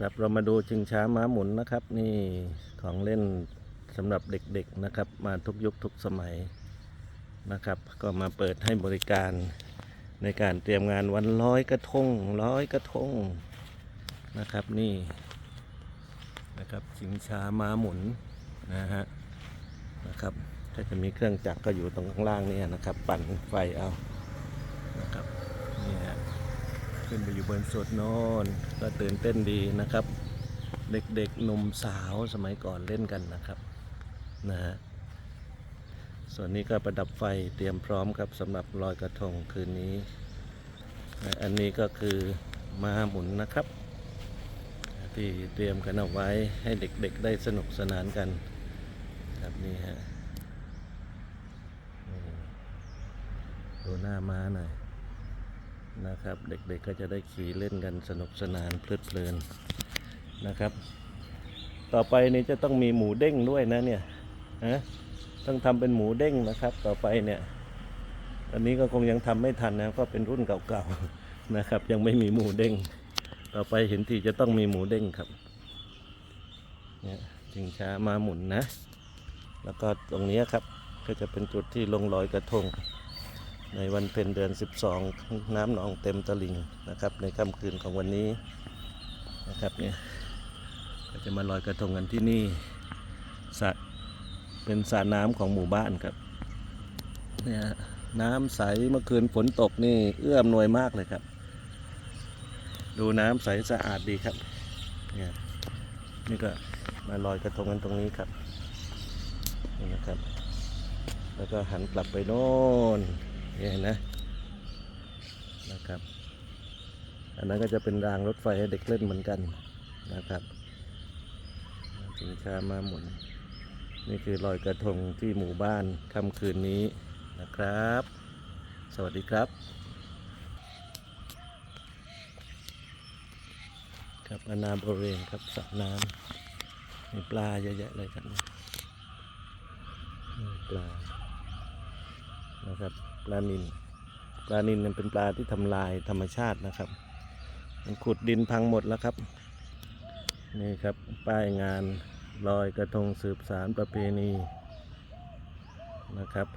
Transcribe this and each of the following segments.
ครับเรามาดูชิงช้าม้าหมุนนะครับ นี่ของเล่นสำหรับเด็กๆนะครับ มาทุกยุคทุกสมัยนะครับ ก็มาเปิดให้บริการในการเตรียมงานวันร้อยกระทงร้อยกระทงนะครับนี่นะครับชิงช้าม้าหมุนนะฮะนะครับก็จะมีเครื่องจักรก็อยู่ตรงข้างล่างนี่นะครับ ปั่นไฟเอานะครับนี่ฮะ ขึ้นไปอยู่บนสุดโน่นก็ตื่นเต้นดีนะครับ เด็กๆหนุ่มสาวสมัยก่อนเล่นกันนะครับนะฮะส่วนนี้ก็ประดับไฟเตรียมพร้อมครับสำหรับลอยกระทงคืนนี้นะอันนี้ก็คือม้าหมุนนะครับ ที่เตรียมกันเอาไว้ให้เด็กๆได้สนุกสนานกันครับนี่ฮะดูหน้าม้าหน่อย นะครับ เด็กๆก็จะได้ขี่เล่นกันสนุกสนานเพลิดเพลินนะครับ ต่อไปนี้จะต้องมีหมูเด้งด้วยนะเนี่ยฮะต้องทำเป็นหมูเด้งนะครับ ต่อไปเนี่ยอันนี้ก็คงยังทำไม่ทันนะก็เป็นรุ่นเก่าๆนะครับ ยังไม่มีหมูเด้ง ต่อไปเห็นทีจะต้องมีหมูเด้งครับเนี่ยชิงช้ามาหมุนนะ แล้วก็ตรงนี้ครับก็จะเป็นจุดที่ลงลอยกระทง ในวันเพ็ญเดือน 12 น้ำหนองเต็มตลิ่งนะครับ ในค่ำคืนของวันนี้นะครับเนี่ยก็จะมาลอยกระทงกันที่นี่สระเป็นสระน้ำของหมู่บ้านครับเนี่ยน้ำใสเมื่อคืนฝนตกนี่เอื้อมหน่วยมากเลยครับ ดูน้ำใสสะอาดดีครับเนี่ยนี่ก็มาลอยกระทงกันตรงนี้ครับนี่นะครับ แล้วก็หันกลับไปโน่น เห็นนะนะครับ อันนั้นก็จะเป็นรางรถไฟให้เด็กเล่นเหมือนกันนะครับสินค้ามาหมุน นี่คือลอยกระทงที่หมู่บ้านค่ำคืนนี้นะครับ สวัสดีครับครับอนาบริเวณครับสระน้ำมีปลาเยอะแยะเลยครับปลา นะครับปลานินปลานินนั้นเป็นปลาที่ทำลายธรรมชาตินะครับ มันขุดดินพังหมดแล้วครับ นี่ครับป้ายงานลอยกระทงสืบสารประเพณีนะครับ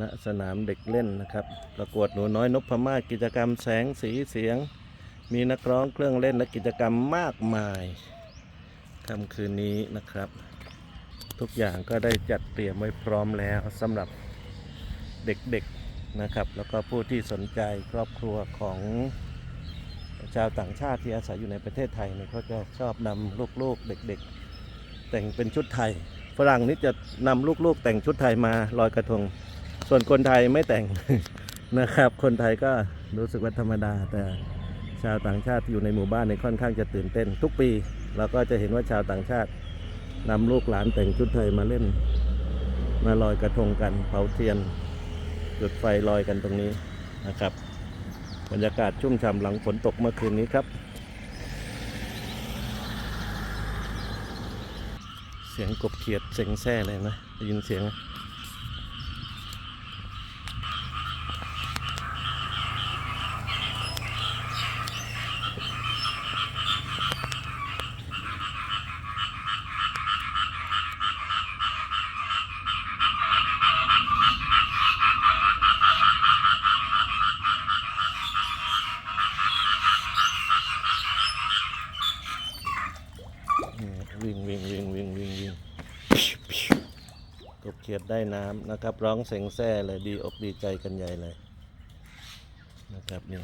ณสนามเด็กเล่นนะครับ ประกวดหนูน้อยนพมาศกิจกรรมแสงสีเสียง มีนักร้องเครื่องเล่นและกิจกรรมมากมายค่ำคืนนี้นะครับ ทุกอย่างก็ได้จัดเตรียมไว้พร้อมแล้วสำหรับ เด็กๆนะครับ แล้วก็ผู้ที่สนใจครอบครัวของชาวต่างชาติที่อาศัยอยู่ในประเทศไทยเนี่ยเขาจะชอบนำลูกๆเด็ก ๆ แต่งเป็นชุดไทย ฝรั่งนี่จะนำลูกๆ แต่งชุดไทยมาลอยกระทง ส่วนคนไทยไม่แต่งนะครับ คนไทยก็รู้สึกว่าธรรมดา แต่ชาวต่างชาติอยู่ในหมู่บ้านเนี่ยค่อนข้างจะตื่นเต้น ทุกปีเราก็จะเห็นว่าชาวต่างชาตินำลูกหลานแต่งชุดไทยมาเล่น มาลอยกระทงกันเผาเทียน จุดไฟลอยกันตรงนี้นะครับ บรรยากาศชุ่มฉ่ำหลังฝนตกเมื่อคืนนี้ครับ เสียงกบเขียดเสียงแซ่เลยนะได้ยินเสียงไหมนี่วิ่งวิ่งวิ่งวิ่งวิ่งวิ่ง กบเขียดได้น้ำนะครับ ร้องเสียงแซ่เลยดีอกดีใจกันใหญ่เลยนะครับนี่